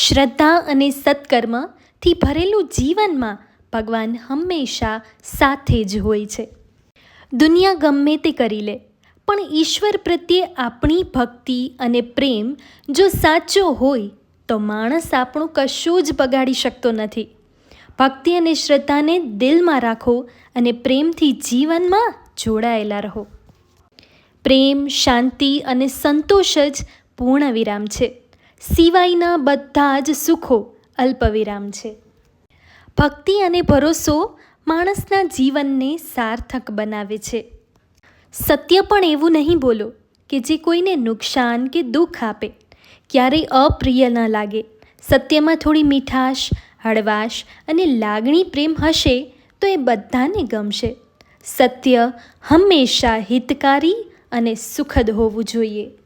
શ્રદ્ધા અને સત્કર્મથી ભરેલું જીવનમાં ભગવાન હંમેશા સાથે જ હોય છે. દુનિયા ગમે તે કરી લે, પણ ઈશ્વર પ્રત્યે આપણી ભક્તિ અને પ્રેમ જો સાચો હોય, તો માણસ આપણું કશું જ બગાડી શકતો નથી. ભક્તિ અને શ્રદ્ધાને દિલમાં રાખો અને પ્રેમથી જીવનમાં જોડાયેલા રહો. પ્રેમ, શાંતિ અને સંતોષ જ પૂર્ણ વિરામ છે. સિવાયના બધા જ સુખો અલ્પવિરામ છે. ભક્તિ અને ભરોસો માણસના જીવનને સાર્થક બનાવે છે. સત્ય પણ એવું નહીં બોલો કે જે કોઈને નુકસાન કે દુઃખ આપે. ક્યારેય અપ્રિય ન લાગે. સત્યમાં થોડી મીઠાશ, હળવાશ અને લાગણી પ્રેમ હશે તો એ બધાને ગમશે. સત્ય હંમેશા હિતકારી અને સુખદ હોવું જોઈએ.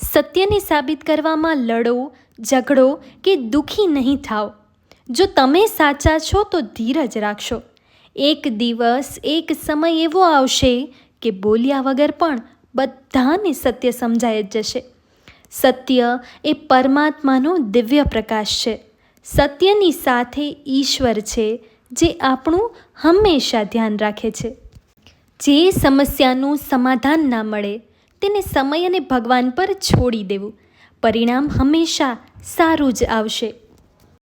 સત્યને સાબિત કરવામાં લડો, ઝઘડો કે દુઃખી નહીં થાઓ. જો તમે સાચા છો તો ધીરજ રાખશો. એક દિવસ, એક સમય એવો આવશે કે બોલ્યા વગર પણ બધાને સત્ય સમજાઈ જ જશે. સત્ય એ પરમાત્માનો દિવ્ય પ્રકાશ છે. સત્યની સાથે ઈશ્વર છે, જે આપણું હંમેશા ધ્યાન રાખે છે. જે સમસ્યાનું સમાધાન ના મળે તેને સમય અને ભગવાન પર છોડી દેવું. પરિણામ હંમેશા સારું જ આવશે.